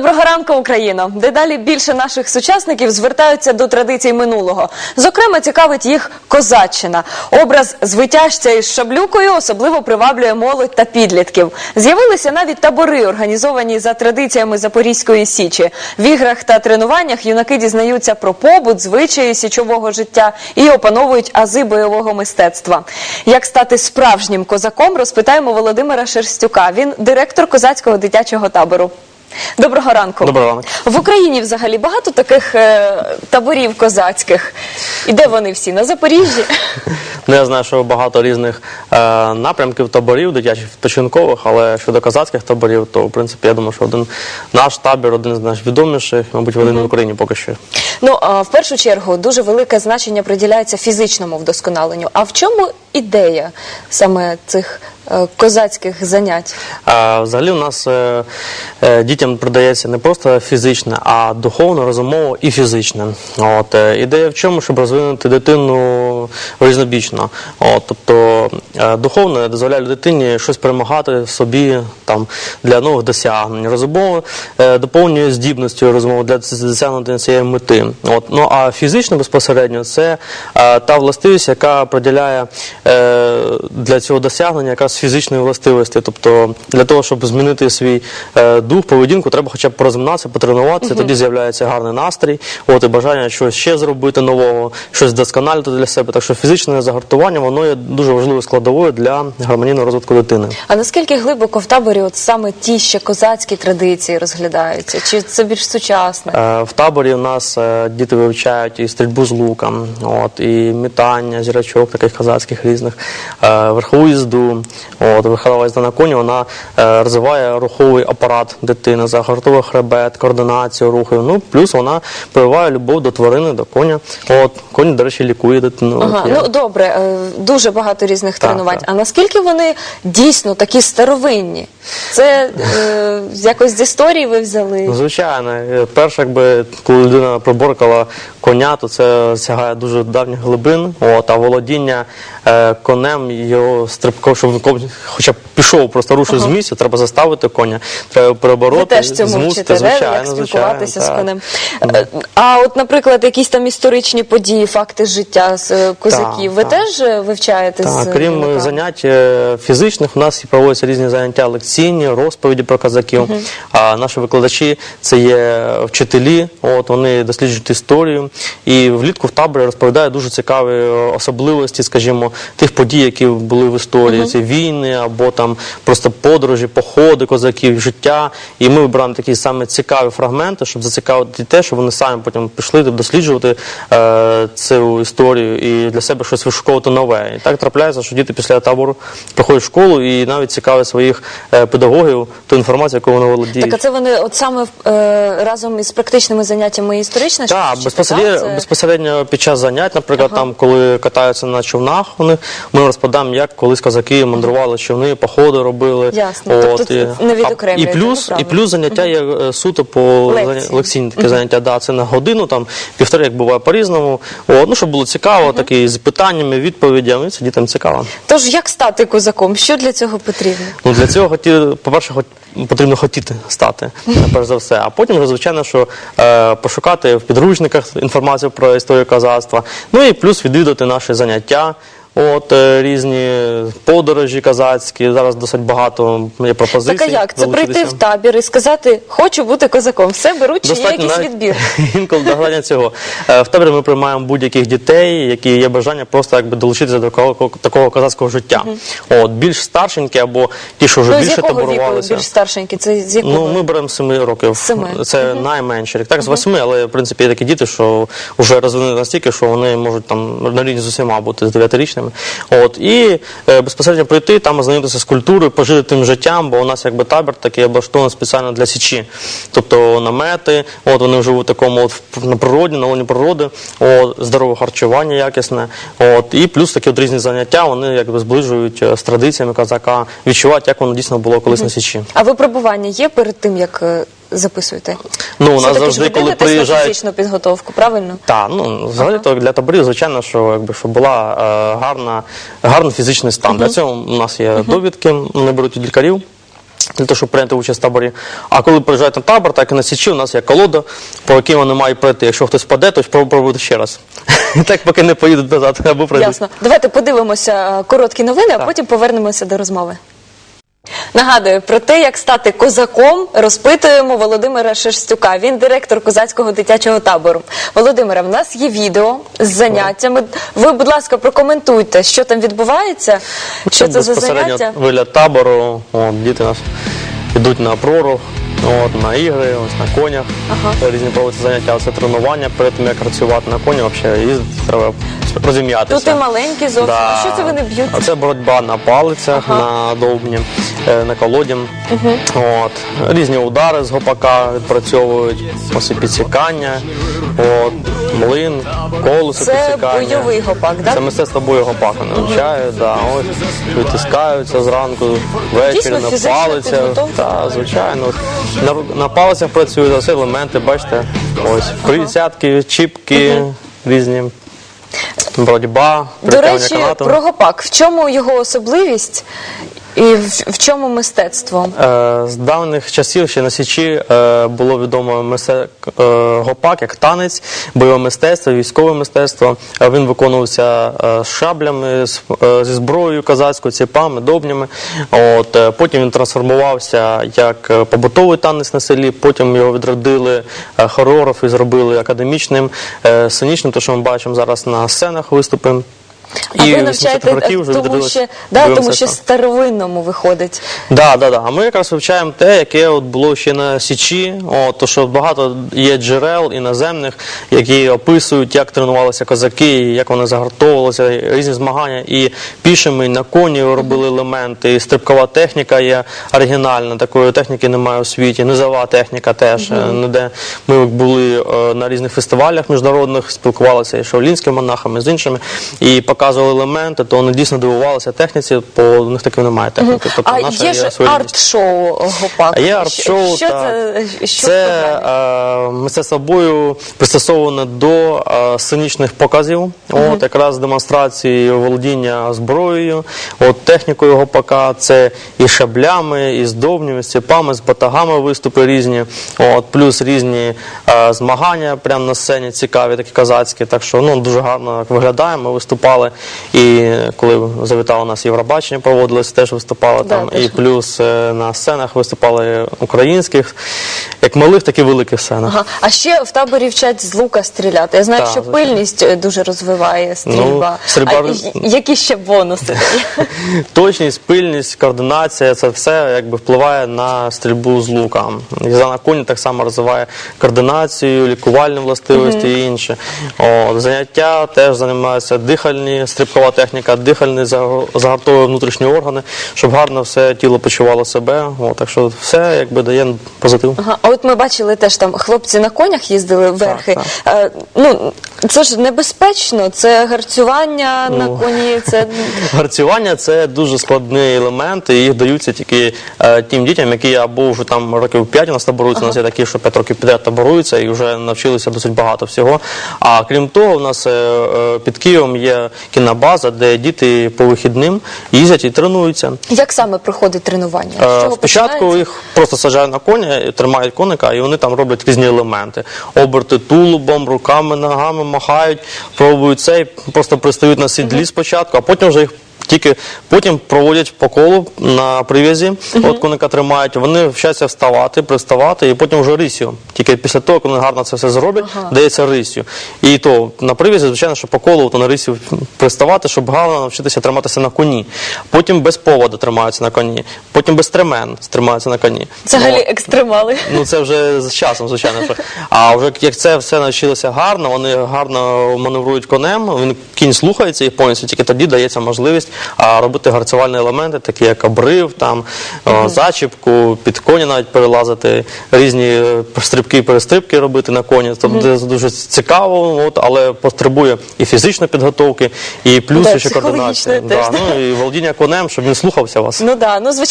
Доброго ранку, Україно! Дедалі більше наших сучасників звертаються до традицій минулого. Зокрема, цікавить їх козаччина. Образ звитяжця із шаблюкою особливо приваблює молодь та підлітків. З'явилися навіть табори, організовані за традиціями Запорізької січі. В іграх та тренуваннях юнаки дізнаються про побут, звичаї січового життя і опановують ази бойового мистецтва. Як стати справжнім козаком, розпитаємо Володимира Шерстюка. Він директор козацького дитячого табору. Доброго ранку. Доброго ранку. В Україні взагалі багато таких е, таборів козацьких. І де вони всі? На Запоріжжі? Ну, я знаю, що багато різних е, напрямків таборів, дитячих відпочинкових, але щодо козацьких таборів, то в принципі я думаю, що один наш табір, один з найвідоміших, мабуть, один в Україні поки що. Ну, а в першу чергу дуже велике значення приділяється фізичному вдосконаленню. А в чому ідея саме цих козацьких занять? Взагалі, у нас е, е, дітям продається не просто фізичне, а духовно, розумово і фізичне. От, е, ідея в чому, щоб розвинути дитину різнобічно. От, тобто е, духовно дозволяє дитині щось перемагати собі там, для нових досягнень. Розумово е, доповнює здібністю розумово для досягнення цієї мети. От, ну, а фізично безпосередньо це е, та властивість, яка приділяє е, для цього досягнення якраз фізичної властивості. Тобто для того, щоб змінити свій е, дух, поведінку, треба хоча б порозминатися, потренуватися, тоді з'являється гарний настрій, от і бажання щось ще зробити нового, щось вдосконалити для себе. Так що фізичне загартування воно є дуже важливою складовою для гармонійного розвитку дитини. А наскільки глибоко в таборі от саме ті ще козацькі традиції розглядаються? Чи це більш сучасне? Е, В таборі у нас е, діти вивчають і стрільбу з луком, от, і метання зірочок таких казацьких різних, е, верхову їзду. От, їзда на коні, вона е, розвиває руховий апарат дитини, загортовує хребет, координацію рухів. Ну, плюс вона прививає любов до тварини, до коня. От, конь, до речі, лікує дитину. Ага, От, ну добре, е, дуже багато різних Так, тренувань. так. А наскільки вони дійсно такі старовинні? Це е, якось з історії ви взяли? Ну, звичайно, Е, перше, якби коли людина приборкала коня, то це сягає дуже давніх глибин. От, а володіння конем його стрибко, щоб хоча б пішов, просто рушив з місця, треба заставити коня, треба перебороти, Ви теж цьому змусити, вчите, звичайно, як звичайно, спілкуватися з конем. Е, А от, наприклад, якісь там історичні події, факти життя з е, козаків, ви так. теж е, вивчаєте з Так, крім юнаками? занять е, фізичних, у нас і проводяться різні заняття лекційні, розповіді про козаків. А наші викладачі це є вчителі, от вони досліджують історію. І влітку в таборі розповідають дуже цікаві е, особливості, скажімо, тих подій, які були в історії. Це війни або там просто подорожі, походи козаків, життя. І ми вибираємо такі саме цікаві фрагменти, щоб зацікавити дітей, щоб вони самі потім пішли досліджувати е, цю історію і для себе щось вишуковувати нове. І так трапляється, що діти після табору приходять в школу і навіть цікавить своїх е, педагогів ту інформацію, яку вони володіють. Так, а це вони от саме е, разом із практичними заняттями історична Так, безпосередньо, Це- безпосередньо під час занять, наприклад, там, коли катаються на човнах, вони ми розповідаємо, як колись козаки мандрували човни, походи робили. Ясно. Тобто і, не відокремлюєте, і плюс, і плюс заняття є е, суто по Лекції. лекційні такі заняття. Да, це на годину, там півтори, як буває по-різному. От, ну, щоб було цікаво, такі з питаннями, відповідями. і Це дітям цікаво. Тож як стати козаком? Що для цього потрібно? Ну, для цього по-перше, потрібно хотіти стати, перш за все. А потім, вже, звичайно, що е, пошукати в підручниках інформацію про історію козацтва. Ну і плюс відвідати наші заняття. От е, різні подорожі казацькі. Зараз досить багато є пропозицій. Так а як? Це прийти в табір і сказати, хочу бути козаком. Все беруть, чи є якийсь навіть відбір? інколи догадання цього. Е, В таборі ми приймаємо будь-яких дітей, які є бажання просто якби долучитися до такого, такого козацького життя. От більш старшенькі або ті, що вже Ну, з більше якого віку таборувалися. більш старшенькі? Це з якого? Ну, ми беремо з 7 років. Семи. Це найменше рік. Так, з 8, але в принципі є такі діти, що вже розвинені настільки, що вони можуть там на рівні з усіма бути з 9-річними. От і е, безпосередньо прийти, там ознайомитися з культурою, пожити тим життям, бо у нас якби табір такий облаштований спеціально для січі. Тобто намети, от вони живуть в такому от на природі, на лоні природи, от, здорове харчування якісне. От, і плюс такі от різні заняття, вони якби зближують е, з традиціями козака, відчувають, як воно дійсно було колись на січі. А випробування є перед тим, як е, записуєте? Ну, у нас завжди, коли приїжджають фізичну підготовку, правильно? Так, ну взагалі то для таборів, звичайно, що якби щоб була е, гарна, гарний фізичний стан. Для цього у нас є довідки, вони беруть від лікарів. Для того, щоб прийняти участь в таборі. А коли приїжджають на табор, так і на січі, у нас є колода, по якій вони мають пройти. Якщо хтось впаде, то спробуйте ще раз. Так поки не поїдуть назад або пройдуть. Ясно. Давайте подивимося е, короткі новини, а потім повернемося до розмови. Нагадую про те, як стати козаком, розпитуємо Володимира Шерстюка. Він директор козацького дитячого табору. Володимире, в нас є відео з заняттями. Ви, будь ласка, прокоментуйте, що там відбувається, що це за заняття. вигляд табору. От, діти у нас йдуть на прору, от, на ігри, ось на конях. Ага. Різні проводяться заняття, це тренування перед тим, як працювати на коні, взагалі їздити, треба розім'ятися. Тут і маленькі зовсім. А що це вони б'ють? А це боротьба на палицях, на довбні, е, на колоді. От. Різні удари з гопака відпрацьовують, ось і підсікання, от, млин, колесо Це підсікання. бойовий гопак, Це так? мистецтво бойового паку навчають, да, ось витискаються зранку, ввечері Дійсно, на фізична палицях. підготовка. Так, звичайно. На, на палицях працюють ось елементи, бачите, ось присядки, чіпки різні, боротьба, До речі, канату. про гопак. В чому його особливість і в, в чому мистецтво? Е, З давніх часів ще на Січі е, було відомо мисте- е, гопак як танець, бойове мистецтво, військове мистецтво. Е, Він виконувався е, шаблями, з- е, зі зброєю козацькою, ціпами, добнями. От, е, потім він трансформувався як е, побутовий танець на селі, потім його відродили е, хореографи, зробили академічним, е, сценічним, те, що ми бачимо зараз на сценах виступи. А І ви навчаєте років вже тому, що, да, тому що старовинному виходить. Да, да, да. А ми якраз вивчаємо те, яке от було ще на Січі. От, то, що багато є джерел іноземних, які описують, як тренувалися козаки, як вони загартовувалися, різні змагання. І пішими, і на коні робили елементи. І стрибкова техніка є оригінальна, такої техніки немає у світі. Низова техніка теж. е, Ніде ми були е, на різних фестивалях міжнародних, спілкувалися і з шаолінськими монахами, з іншими, і показували елементи, то вони дійсно дивувалися техніці, бо у них такої немає техніки. Тобто А наша є ж своєрідність. арт-шоу гопак. А є арт-шоу, Що так. це? Що в це програмі? е, мистецтво бою пристосоване до е, сценічних показів. От якраз демонстрації володіння зброєю, от технікою гопака, це і шаблями, і з довбнями, з ціпами, з батагами виступи різні. От плюс різні е, змагання прямо на сцені цікаві, такі козацькі. Так що ну дуже гарно виглядає. Ми виступали. І коли завітало нас Євробачення, проводилось, теж виступали Да, там. теж. І плюс е, на сценах виступали українських, як малих, так і великих сценах. Ага. А ще в таборі вчать з лука стріляти. Я знаю, Так, що звичайно. пильність е, дуже розвиває стрільба. Ну, стрільба- А які ще бонуси? Точність, пильність, координація це все якби впливає на стрільбу з лука. Їзда на коні так само розвиває координацію, лікувальні властивості і інше. От, заняття теж займаються дихальні, стрибкова техніка, дихальні заго- загартовує внутрішні органи, щоб гарно все тіло почувало себе. От, так що все якби дає позитив. Ага. А от ми бачили теж там хлопці на конях їздили верхи. так. Е, ну це ж небезпечно, це гарцювання на Ну. коні. Це Гарцювання це дуже складний елемент, і їх даються тільки е, тим дітям, які або вже там років 5 у нас таборуються. У нас є такі, що 5 років підряд таборуються і вже навчилися досить багато всього. А крім того, у нас е, е, під Києвом є кінобаза, де діти по вихідним їздять і тренуються. як саме проходить тренування? З Е, чого Спочатку їх просто саджають на коня, тримають коника, і вони там роблять різні елементи. Оберти тулубом, руками, ногами махають, пробують цей, просто пристають на сідлі спочатку, а потім вже їх. Тільки потім проводять по колу на прив'язі, от коника тримають, вони вчаться вставати, приставати, і потім вже рисю. Тільки після того, коли вони гарно це все зроблять, дається рисю. І то на прив'язі, звичайно, що по колу то на рисю приставати, щоб гарно навчитися триматися на коні. Потім без поводу тримаються на коні, потім без стремен тримаються на коні. Взагалі От. екстремали. Ну це вже з часом, звичайно. Що. А вже як це все навчилося гарно, вони гарно маневрують конем, він кінь слухається їх повністю, тільки тоді дається можливість а, робити гарцювальні елементи, такі як обрив, там, о, зачіпку, під коні навіть перелазити, різні стрибки стрибки, перестрибки робити на коні. Тобто це дуже цікаво, от, але потребує і фізичної підготовки, і плюс Да, ще координації. Да, ну, і володіння конем, щоб він слухався вас. Ну да, ну звичайно.